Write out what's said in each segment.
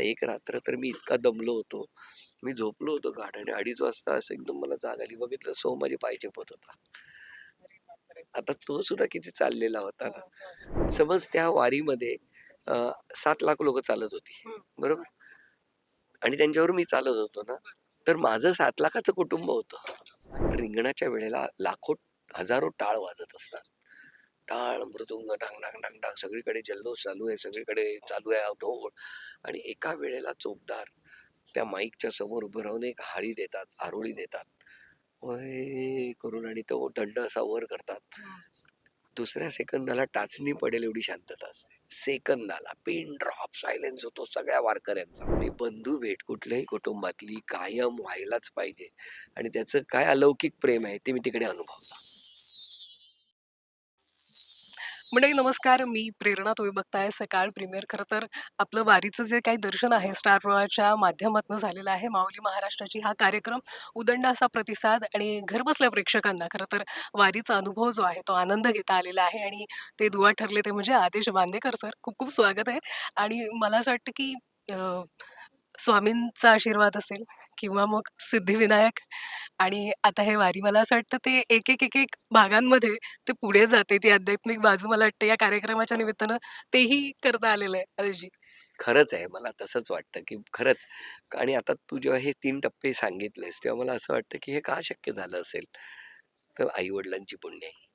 एक रात्र तर मी इतका दमलो होतो. मी झोपलो होतो गाढ आणि अडीच वाजता असं एकदम मला जाग आली. बघितलं सो माझे पाय चेपत होता. आता तो सुद्धा किती चाललेला होता ना. समज त्या वारीमध्ये सात लाख लोक चालत होती. बरोबर? आणि त्यांच्यावर मी चालत होतो ना. तर माझं सात लाखाचं कुटुंब होतं. रिंगणाच्या वेळेला लाखो हजारो टाळ वाजत असतात. टाळ मृदुंग डांग डांग डांग डांग. सगळीकडे जल्लोष चालू आहे सगळीकडे चालू आहे ढोल आणि एका वेळेला चोपदार. त्या माईकच्या समोर उभं राहून एक हाळी देतात आरोळी देतात. होय करून आणि तो दंड असा वर करतात. दुसऱ्या सेकंदाला टाचणी पडेल एवढी शांतता असते. सेकंदाला पिन ड्रॉप सायलेन्स होतो सगळ्या वारकऱ्यांचा. आणि बंधू भेट कुठल्याही कुटुंबातली कायम व्हायलाच पाहिजे. आणि त्याचं काय अलौकिक प्रेम आहे ते मी तिकडे अनुभवलं मंडळी नमस्कार. मी प्रेरणा तुम्ही बघताय सकाळ प्रीमियर. खरं तर आपलं वारीचं जे काही दर्शन आहे स्टार प्रवाहाच्या माध्यमातून झालेलं आहे माऊली महाराष्ट्राची हा कार्यक्रम उदंड असा प्रतिसाद आणि घरबसल्या प्रेक्षकांना खरं तर वारीचा अनुभव जो आहे तो आनंद घेता आलेला आहे आणि ते दुवा ठरले ते म्हणजे आदेश बांदेकर सर. खूप खूप स्वागत आहे. आणि मला असं वाटतं की स्वामींचा आशीर्वाद असेल किंवा मग सिद्धिविनायक आणि आता हे वारी मला असं वाटतं ते एक एक एक एक भागांमध्ये ते पुढे जाते ती आध्यात्मिक बाजू मला वाटतं. या कार्यक्रमाच्या निमित्तानं तेही करता आलेलं आहे आदेशजी खरंच आहे मला तसंच वाटतं की खरंच. आणि आता तू जेव्हा हे तीन टप्पे सांगितलेस तेव्हा मला असं वाटतं की हे का शक्य झालं असेल? तर आई वडिलांची पुण्य आहे.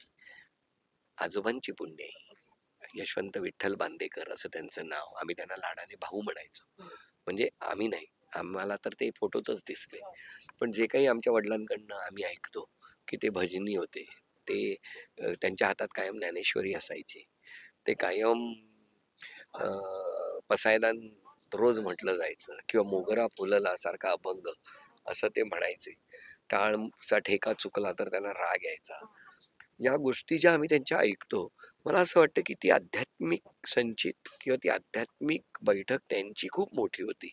आजोबांची पुण्य आहे. यशवंत विठ्ठल बांदेकर असं त्यांचं नाव आम्ही त्यांना लाडाने भाऊ म्हणायचो. म्हणजे आम्ही नाही. आम्हाला तर ते फोटोतच दिसले. पण जे काही आमच्या वडिलांकडनं आम्ही ऐकतो की ते भजनी होते ते त्यांच्या हातात कायम ज्ञानेश्वरी असायची. ते कायम पसायदान रोज म्हटलं जायचं किंवा मोगरा फुलला सारखा अभंग असं ते म्हणायचे. टाळचा ठेका चुकला तर त्यांना राग यायचा. या गोष्टी ज्या आम्ही त्यांच्या ऐकतो मला असं वाटतं की ती आध्यात्मिक संचित किंवा ती आध्यात्मिक बैठक त्यांची खूप मोठी होती.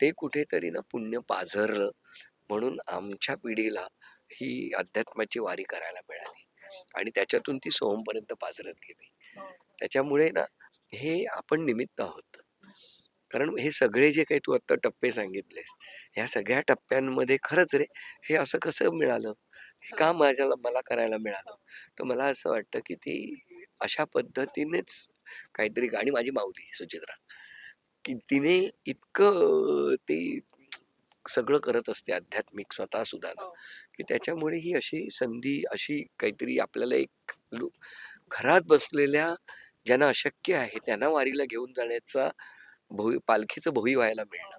ते कुठेतरी ना पुण्य पाझरलं. म्हणून आमच्या पिढीला ही अध्यात्माची वारी करायला मिळाली. आणि त्याच्यातून ती सोहमपर्यंत पाझरत गेली. त्याच्यामुळे ना हे आपण निमित्त आहोत. कारण हे सगळे जे काही तू आत्ता टप्पे सांगितलेस ह्या सगळ्या टप्प्यांमध्ये खरंच रे हे असं कसं मिळालं? हे का माझ्याला मला करायला मिळालं? तर मला असं वाटतं की ती अशा पद्धतीनेच काहीतरी गाणी माझी माऊली सुचित्रा की तिने इतकं ते सगळं करत असते आध्यात्मिक स्वतः सुद्धा ना हो. की त्याच्यामुळे ही अशी संधी अशी काहीतरी आपल्याला एक लो- घरात बसलेल्या ज्यांना अशक्य आहे त्यांना वारीला घेऊन जाण्याचा भोई पालखीचं भोई व्हायला मिळणं.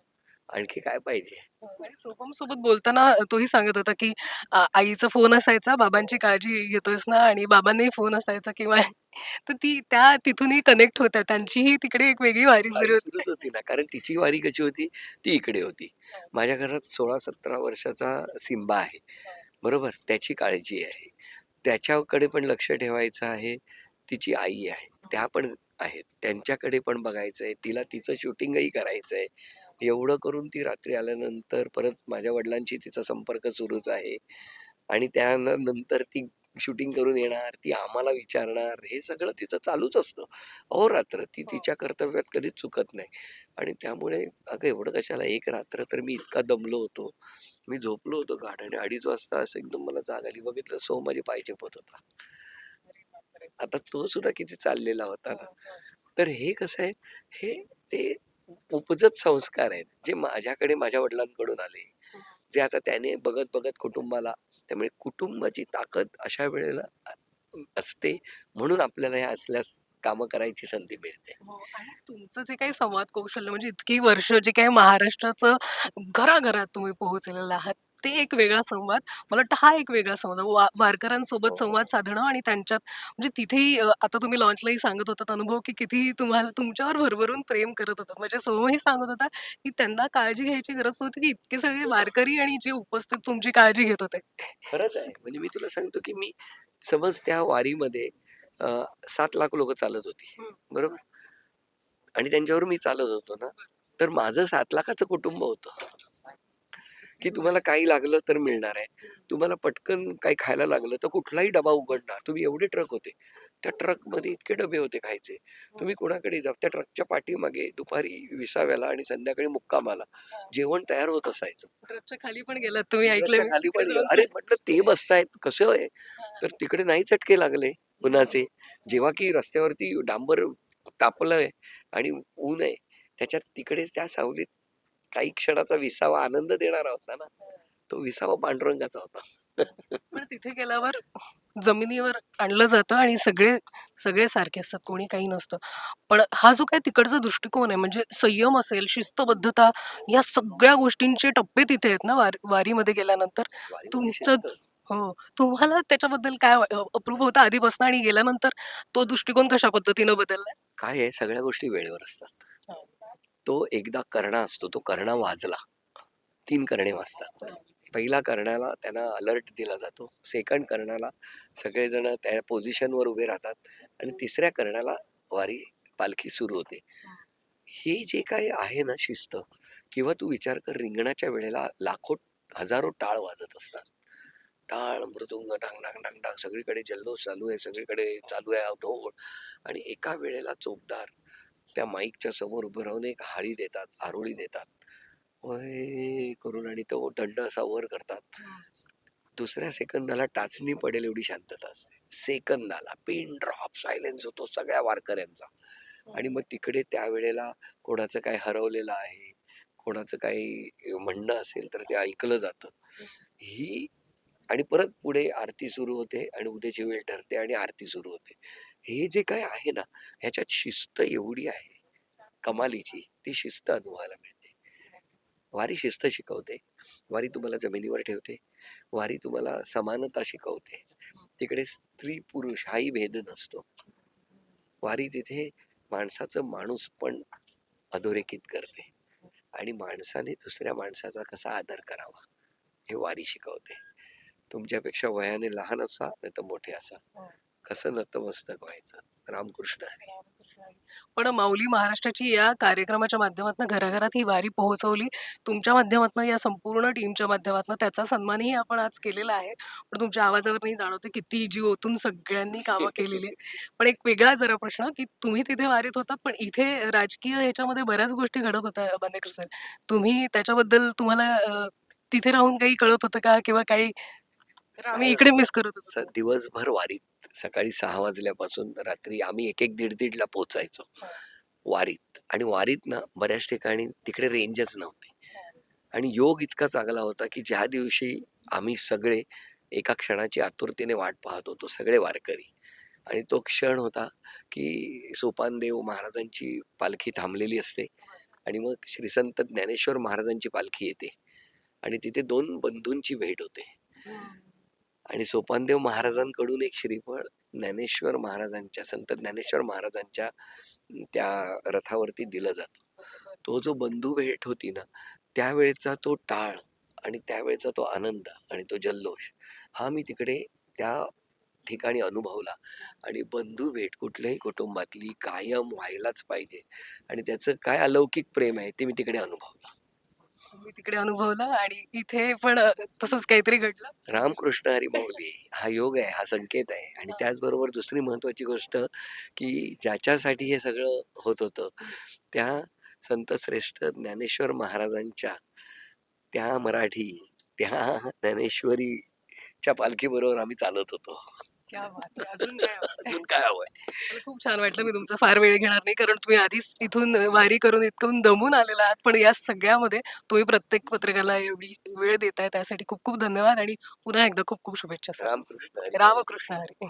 आणखी काय पाहिजे? आणि सोहम सोबत बोलताना तोही सांगत होता की आ, आईचा फोन असायचा बाबांची काळजी घेतोयस ना आणि बाबांनाही फोन असायचा किंवा तर ती त्या तिथूनही कनेक्ट होत्या. त्यांचीही तिकडे एक वेगळी वारी सुरू वारी होती. सुरूच होती ना. कारण तिची वारी कशी होती ती इकडे होती. माझ्या घरात सोळा सतरा वर्षाचा सिंबा आहे. बरोबर? त्याची काळजी आहे. त्याच्याकडे पण लक्ष ठेवायचं आहे. तिची आई आहे. त्या पण आहेत. त्यांच्याकडे पण बघायचं आहे तिला तिचं शूटिंगही करायचं आहे एवढं करून ती रात्री आल्यानंतर परत माझ्या वडिलांशी तिचा संपर्क सुरूच आहे. आणि त्यानंतर ती शूटिंग करून येणार ती आम्हाला विचारणार हे सगळं तिचं चालूच असतं. अहोरात्र ती तिच्या कर्तव्यात कधीच चुकत नाही. आणि त्यामुळे अगं एवढं कशाला एक रात्र तर मी इतका दमलो होतो. मी झोपलो होतो गाढ आणि अडीच वाजता असं एकदम मला जाग आली. बघितलं सो माझे पाय चेपत होता. आता तो सुद्धा किती चाललेला होता ना. तर हे कसं आहे हे ते उपजत संस्कार आहेत जे माझ्याकडे माझ्या वडिलांकडून आले. जे आता त्याने बघत बघत कुटुंबाला त्यामुळे कुटुंबाची ताकद अशा वेळेला असते म्हणून आपल्याला ह्या असल्यास कामं करायची संधी मिळते. हो, तुमचं जे काही संवाद कौशल्य म्हणजे इतकी वर्ष जे काही महाराष्ट्राचं घराघरात तुम्ही पोहोचलेलं आहात ते एक वेगळा संवाद. मला वाटतं हा एक वेगळा संवाद. वा वारकऱ्यांसोबत हो. संवाद साधणं आणि त्यांच्यात म्हणजे तिथेही अ, आता तुम्ही लॉन्चलाही सांगत होतात अनुभव की किती तुम्हाला तुमच्यावर भरभरून प्रेम करत होतात. म्हणजे सोमही सांगत होता की त्यांना काळजी घ्यायची गरज नव्हती की इतके सगळे वारकरी आणि जे उपस्थित तुमची काळजी घेत होते. खरंच आहे. म्हणजे मी तुला सांगतो की मी समज त्या वारीमध्ये अ, सात लाख लोक चालत होती. हम्म. बरोबर? आणि त्यांच्यावर मी चालत होतो ना. तर माझं सात लाखाचं कुटुंब होतं. की तुम्हाला काही लागलं तर मिळणार आहे. तुम्हाला पटकन काही खायला लागलं तर कुठलाही डबा उघडणार. तुम्ही एवढे ट्रक होते. त्या ट्रकमध्ये इतके डबे होते खायचे. तुम्ही कोणाकडे जा त्या ट्रकच्या पाठीमागे दुपारी विसाव्याला आणि संध्याकाळी मुक्कामाला जेवण तयार होत असायचं. ट्रकच्या खाली पण गेलात तुम्ही ऐकलं खाली पण गेलो. अरे म्हटलं ते बसतायत. कसं आहे? तर तिकडे नाही चटके लागले उन्हाचे. जेव्हा की रस्त्यावरती डांबर तापलंय आणि ऊन आहे त्याच्यात तिकडे त्या सावलीत काही क्षणाचा विसावा आनंद देणारा होता ना तो विसावा पांडुरंगाचा होता. पण तिथे गेल्यावर जमिनीवर आणलं जातं आणि सगळे सगळे सारखे असतात कोणी काही नसतं. पण हा जो काय तिकडचा दृष्टिकोन आहे म्हणजे संयम असेल शिस्तबद्धता या सगळ्या गोष्टींचे टप्पे तिथे आहेत ना वार वारीमध्ये गेल्यानंतर? तुमचं. हो तुम्हाला त्याच्याबद्दल काय अप्रूप होता आधीपासून आणि गेल्यानंतर तो दृष्टिकोन कशा पद्धतीनं बदललाय? काय आहे सगळ्या गोष्टी वेळेवर असतात. हो. तो एकदा करणा असतो तो करणा वाजला. तीन करणे वाजतात. पहिला कर्णाला त्यांना अलर्ट दिला जातो. सेकंड कर्णाला सगळेजण त्या पोझिशनवर उभे राहतात. आणि तिसऱ्या कर्णाला वारी पालखी सुरू होते. हे जे काही आहे ना शिस्त किंवा तू विचार कर रिंगणाच्या वेळेला लाखो हजारो टाळ वाजत असतात. टाळ मृदुंग डांग डांग डांग डांग सगळीकडे जल्लोष चालू आहे सगळीकडे चालू आहे ढोल. आणि एका वेळेला चोपदार त्या माईकच्या समोर उभं राहून एक हाळी देतात आरोळी देतात. करून आणि तो दंड असा वर करतात. दुसऱ्या सेकंदाला टाचणी पडेल एवढी शांतता असते. सेकंदाला पिन ड्रॉप सायलेन्स होतो सगळ्या वारकऱ्यांचा. आणि मग तिकडे त्यावेळेला कोणाचं काय हरवलेलं आहे कोणाचं काही म्हणणं असेल तर ते ऐकलं जातं. ही आणि परत पुढे आरती सुरू होते आणि उद्याची वेळ ठरते आणि आरती सुरू होते. हे जे काय आहे ना ह्याच्यात शिस्त एवढी आहे कमालीची ती शिस्त अनुभवायला मिळते. वारी शिस्त शिकवते. वारी तुम्हाला जमिनीवर ठेवते. वारी तुम्हाला समानता शिकवते. तिकडे स्त्री पुरुष हाही भेद नसतो. वारी तिथे माणसाचं माणूस पण अधोरेखित करते. आणि माणसाने दुसऱ्या माणसाचा कसा आदर करावा हे वारी शिकवते. तुमच्यापेक्षा वयाने लहान असा नाही तर मोठे असा. कसं नतमस्तक व्हायचं? रामकृष्ण हरी. पण माऊली महाराष्ट्राची या कार्यक्रमाच्या माध्यमातून घराघरात ही वारी पोहोचवली. तुमच्या माध्यमातून या संपूर्ण टीमच्या माध्यमातून त्याचा सन्मानही आपण आज केलेला आहे. पण तुमच्या आवाजावर नाही जाणवते किती जीव ओतून सगळ्यांनी कामं केलेली. पण एक वेगळा जरा प्रश्न की तुम्ही तिथे वारीत होता पण इथे राजकीय ह्याच्यामध्ये बऱ्याच गोष्टी घडत होत्या बांदेकर सर. तुम्ही त्याच्याबद्दल तुम्हाला तिथे राहून काही कळत होतं का? किंवा काही तर आम्ही इकडे मिस करत होतो. स- दिवसभर वारीत सकाळी सहा वाजल्यापासून रात्री आम्ही एक एक दीड दीडला पोचायचो वारीत. आणि वारीत ना बऱ्याच ठिकाणी तिकडे रेंजच नव्हते. आणि योग इतका चांगला होता की ज्या दिवशी आम्ही सगळे एका क्षणाची आतुरतेने वाट पाहत होतो सगळे वारकरी. आणि तो क्षण होता की सोपानदेव महाराजांची पालखी थांबलेली असते. आणि मग श्री संत ज्ञानेश्वर महाराजांची पालखी येते. आणि तिथे दोन बंधूंची भेट होते. आणि सोपानदेव महाराजांकडून एक श्रीफळ ज्ञानेश्वर महाराजांच्या संत ज्ञानेश्वर महाराजांच्या त्या रथावरती दिलं जातं. तो जो बंधू भेट होती ना त्यावेळेचा तो टाळ आणि त्यावेळेचा तो आनंद आणि तो जल्लोष हा मी तिकडे त्या ठिकाणी अनुभवला. आणि बंधू भेट कुठल्याही कुटुंबातली कायम व्हायलाच पाहिजे आणि त्याचं काय अलौकिक प्रेम आहे ते मी तिकडे अनुभवलं. मी तिकडे अनुभवलं आणि इथे पण तसंच काहीतरी घडलं. रामकृष्ण हरी माऊली हा योग आहे हा संकेत आहे. आणि त्याचबरोबर दुसरी महत्वाची गोष्ट की ज्याच्यासाठी हे सगळं होत होतं त्या संत श्रेष्ठ ज्ञानेश्वर महाराजांच्या त्या मराठी त्या ज्ञानेश्वरीच्या पालखीबरोबर आम्ही चालत होतो. क्या बात आहे. अजून काय हवं? अजून काय हवंय मला खूप छान वाटलं मी तुमचा फार वेळ घेणार नाही कारण तुम्ही आधीच इथून वारी करून इतकून दमून आलेला आहात पण या सगळ्यामध्ये तुम्ही प्रत्येक पत्रकाला एवढी वेळ देताय त्यासाठी खूप खूप धन्यवाद आणि पुन्हा एकदा खूप खूप शुभेच्छा सर रामकृष्ण हरी रामकृष्ण हरी